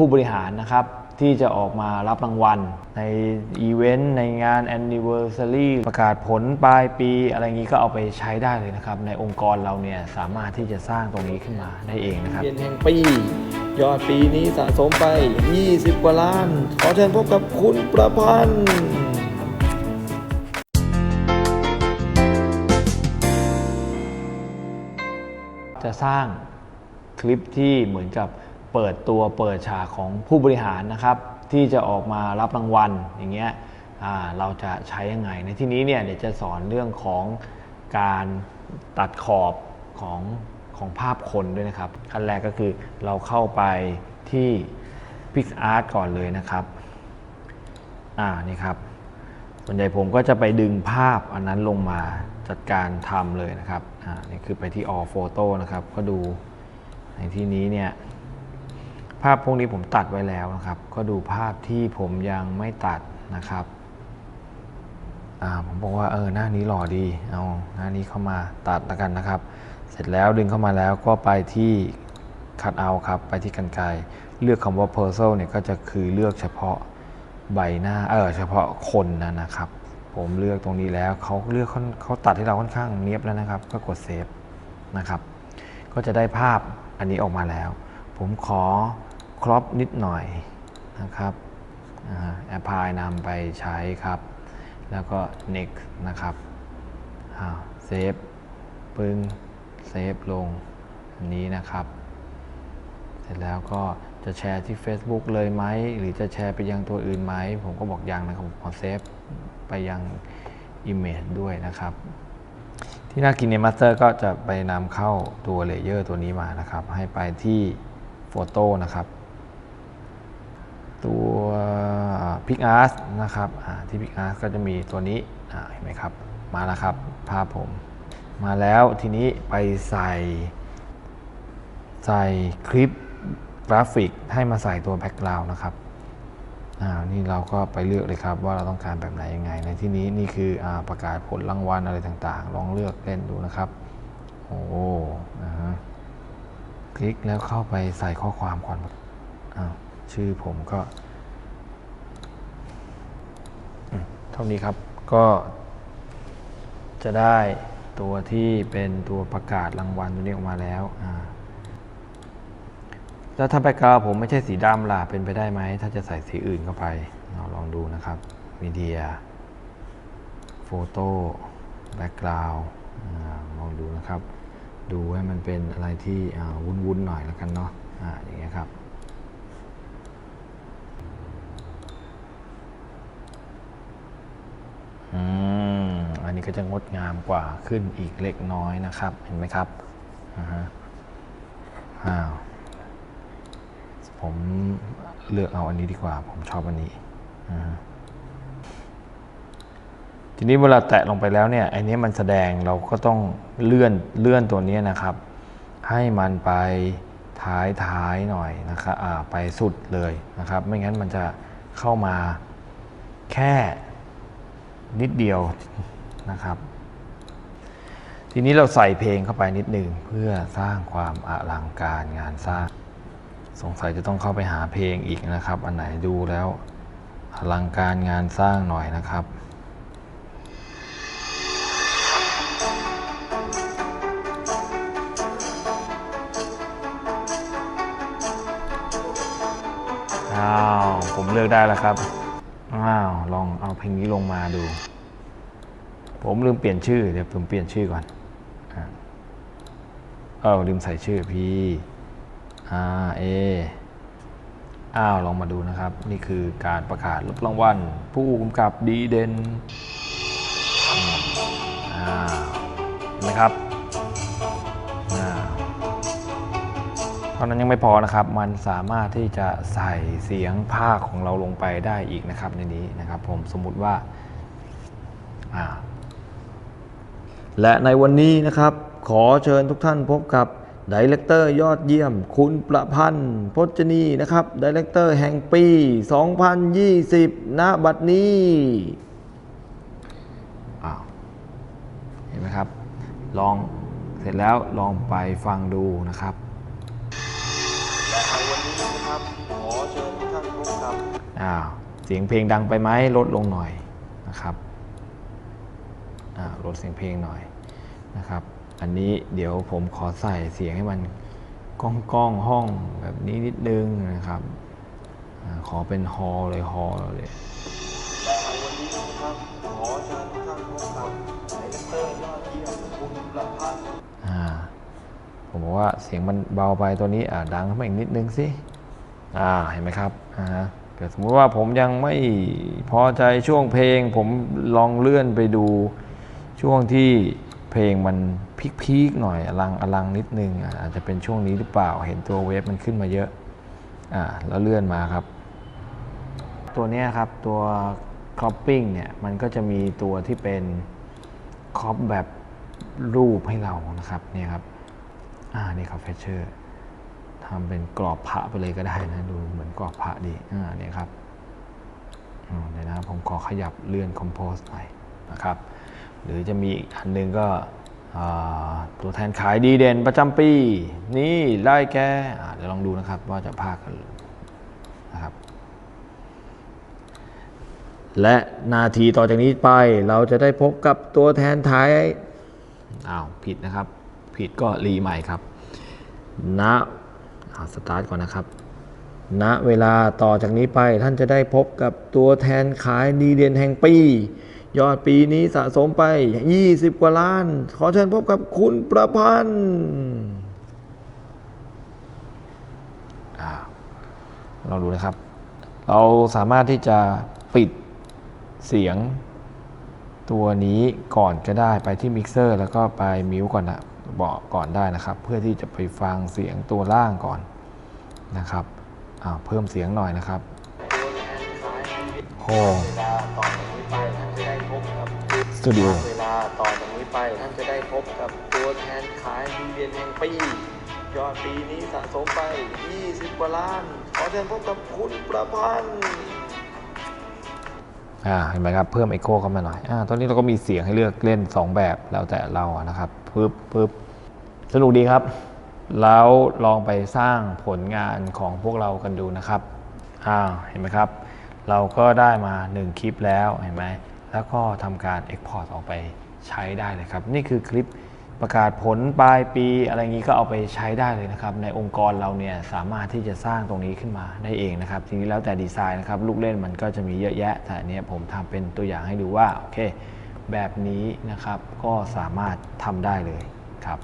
ผู้บริหารนะครับ ที่จะออกมารับรางวัล ในอีเวนต์ในงาน Anniversary ประกาศผลปลายปี อะไรอย่างนี้ก็เอาไปใช้ได้เลยนะครับ ในองค์กรเราเนี่ยสามารถที่จะสร้างตรงนี้ขึ้นมาได้เองนะครับเย็นแห่งปี ยอดปีนี้สะสมไป 20 กว่าล้าน ขอเชิญพบกับคุณประพันธ์จะสร้างคลิปที่เหมือนกับ เปิดตัวเปิดฉากของผู้บริหารนะครับ ที่จะออกมารับรางวัลอย่างเงี้ยเราจะใช้ยังไง ในที่นี้เนี่ยเดี๋ยวจะสอนเรื่องของการตัดขอบของของภาพคนด้วยนะครับ ขั้นแรกก็คือเราเข้าไปที่ PixArt ก่อนเลยนะครับ อ่านี่ครับส่วนใหญ่ผมก็จะไปดึงภาพอันนั้นลงมาจัดการทำเลยนะครับ อ่านี่คือไปที่ all photo นะครับ ก็ดูในที่นี้เนี่ย ภาพพวกนี้ผมตัดไว้แล้วนะครับ ก็ดูภาพที่ผมยังไม่ตัดนะครับอ่าผมบอกว่าเออหน้านี้หล่อดี เอาหน้านี้เข้ามาตัดแล้วกันนะครับ เสร็จแล้วดึงเข้ามาแล้วก็ไปที่คัดเอาครับ ไปที่กันไกรเลือกคำว่า person เนี่ยก็จะคือเลือกเฉพาะใบหน้า เออเฉพาะคนนะนะครับ ผมเลือกตรงนี้แล้วเขาเลือกเขาเขาตัดให้เราค่อนข้างเนียบแล้วนะครับ ก็กดเซฟนะครับ ก็จะได้ภาพอันนี้ออกมาแล้ว ผมขอ ครอปนิดหน่อยนะครับแอปพลายนำไปใช้ครับ แล้วก็ next นะครับเซฟปึ้งเซฟลงอันนี้นะครับ เสร็จแล้วก็จะแชร์ที่ Facebook เลยไหม หรือจะแชร์ไปยังตัวอื่นไหม ผมก็บอกยังนะครับ ผมขอเซฟไปยัง Image ด้วยนะครับ ที่น่ากินใน Master ก็จะไปนำเข้าตัวเลเยอร์ตัวนี้มานะครับ ให้ไปที่โฟโต้นะครับ ตัว Pick Art นะครับที่ Pick Art ก็จะมีตัวนี้เห็นไหมครับ มาแล้วครับ ภาพผม มาแล้วทีนี้ไปใส่ ใส่คลิปกราฟิกให้มาใส่ตัวแบ็กกราวน์นะครับนี่เราก็ไปเลือกเลยครับว่าเราต้องการแบบไหนยังไง ในที่นี้นี่คืออประกาศผลรางวัลอะไรต่างๆ ลองเลือกเล่นดูนะครับ โอ้นะฮะคลิกแล้วเข้าไปใส่ข้อความก่อนอชื่อผมก็อืมเท่านี้ครับ ก็จะได้ตัวที่เป็นตัวประกาศรางวัลตัวนี้ออกมาแล้วแล้วถ้าแบ็กกราวผมไม่ใช่สีดำล่ะเป็นไปได้ไหม ถ้าจะใส่สีอื่นเข้าไปเราลองดูนะครับมีเดียโฟโต้แบ็กกราวลองดูนะครับ ดูให้มันเป็นอะไรที่วุ้นๆหน่อยแล้วกันเนาะออย่างเงี้ยครับ อืม อั นี้ก็จะงดงามกว่าขึ้นอีกเล็กน้อยนะครับ เห็นไหมครับอ่าฮะอ้าวผมเลือกเอาอันนี้ดีกว่า ผมชอบอันนี้ ทีนี้เวลาแตะลงไปแล้วเนี่ยไอันนี้มันแสดงเราก็ต้องเลื่อนเลื่อนตัวนี้นะครับ ให้มันไปท้ายท้ายหน่อยนะครับไปสุดเลยนะครับ ไม่งั้นมันจะเข้ามาแค่นิดเดียว นะครับ ทีนี้เราใส่เพลงเข้าไปนิดหนึ่งเพื่อสร้างความอลังการงานสร้าง สงสัยจะต้องเข้าไปหาเพลงอีกนะครับ อันไหนดูแล้วอลังการงานสร้างหน่อยนะครับอ้าวผมเลือกได้แล้วครับ อ้าว ลองเอาเพลงนี้ลงมาดู ผมลืมเปลี่ยนชื่อ เดี๋ยวผมเปลี่ยนชื่อก่อนเออลืมใส่ชื่อพี่ R A อ้าวลองมาดูนะครับ นี่คือการประกาศรับรางวัล ผู้กำกับดีเด่นอ้าวนไหมครับอ้าวเท่านั้นยังไม่พอนะครับ มันสามารถที่จะใส่เสียงภาคของเราลงไปได้อีกนะครับในนี้นะครับ ผมสมมุติว่าอ่า และในวันนี้นะครับ ขอเชิญทุกท่านพบกับดีเลกเตอร์ยอดเยี่ยม คุณประพันธ์พจนีนะครับดีเลกเตอร์แห่งปี 2020 ณ บัดนี้อ้าวเห็นไหมครับ ลองเสร็จแล้วลองไปฟังดูนะครับและในวันนี้นะครับขอเชิญทุกท่านพบกับอ้าวเสียงเพลงดังไปไหมลดลงหน่อยนะครับอ่า ลดเสียงเพลงหน่อยนะครับ อันนี้เดี๋ยวผมขอใส่เสียงให้มันก้องก้องๆห้องแบบนี้นิดนึงนะครับอาขอเป็นฮอลเลยฮอลเลยและในวันนี้นะครับขอเชิญทุกท่านพบกับไดเรคเตอร์ยอดเยี่ยมคุณประพัฒน์อ่าผมบอกว่าเสียงมันเบาไปตัวนี้อ่าดังขึ้นมาอีกนิดนึงสิอ่าเห็นไหมครับอ่าฮะเกิดสมมติว่าผมยังไม่พอใจช่วงเพลง ผมลองเลื่อนไปดู ช่วงที่เพลงมันพีคๆหน่อยอลังอลังนิดนึงอาจจะเป็นช่วงนี้หรือเปล่าเห็นตัวเวฟมันขึ้นมาเยอะอ่าแล้วเลื่อนมาครับ ตัวนี้ครับตัว cropping เนี่ยมันก็จะมีตัวที่เป็นครอปแบบรูปให้เรานะครับเนี่ยครับอ่านี่ครับเฟเชอร์ทำเป็นกรอบพระไปเลยก็ได้นะดูเหมือนกรอบพระดีอ่าเนี่ยครับเดี๋ยวนะผมขอขยับเลื่อนคอมโพสหน่อยนะครับ หรือจะมีอีกอันหนึ่งก็ตัวแทนขายดีเด่นประจำปี นี่ได้แก่เดี๋ยวลองดูนะครับว่าจะพาคกันนะครับ และนาทีต่อจากนี้ไปเราจะได้พบกับตัวแทนท้ายอ้าวผิดนะครับ ผิดก็รีใหม่ครับณอ่าสตาร์ทก่อนนะครับณเวลาต่อจากนี้ไปท่านจะได้พบกับตัวแทนขายดีเด่นแห่งปี ยอดปีนี้สะสมไป 20 กว่าล้าน ขอเชิญพบกับคุณประพันธ์อ่าลองดูนะครับ เราสามารถที่จะปิดเสียงตัวนี้ก่อนก็ได้ไปที่มิกเซอร์แล้วก็ไปมิวก่อนนะบอกก่อนได้นะครับ เพื่อที่จะไปฟังเสียงตัวล่างก่อนนะครับอ่าเพิ่มเสียงหน่อยนะครับโฮเวลาต่อ ตูดิโอเวลาต่อจากนี้ไปท่านจะได้พบกับตัวแทนขายดีเด่นแห่งปียอดปีนี้สะสมไป 20 กว่าล้าน ขอเชิญพบกับคุณประพันธ์อ่าเห็นไหมครับ เพิ่มเอ็โคเข้ามาหน่อยอ่าตอนนี้เราก็มีเสียงให้เลือกเล่น 2 แบบแล้วแต่เราอะนะครับปึ๊บปึ๊บสนุกดีครับ แล้วลองไปสร้างผลงานของพวกเรากันดูนะครับอ้าวเห็นไหมครับ เราก็ได้มา 1 คลิปแล้วเห็นไหม แล้วก็ทำการ Export ออกไปใช้ได้เลยครับ นี่คือคลิปประกาศผลปลายปีอะไรงี้ก็เอาไปใช้ได้เลยนะครับ ในองค์กรเราเนี่ยสามารถที่จะสร้างตรงนี้ขึ้นมาได้เองนะครับ ทีนี้แล้วแต่ดีไซน์นะครับ ลูกเล่นมันก็จะมีเยอะแยะ แต่อันเนี้ยผมทำเป็นตัวอย่างให้ดูว่า โอเค แบบนี้นะครับก็สามารถทำได้เลยครับ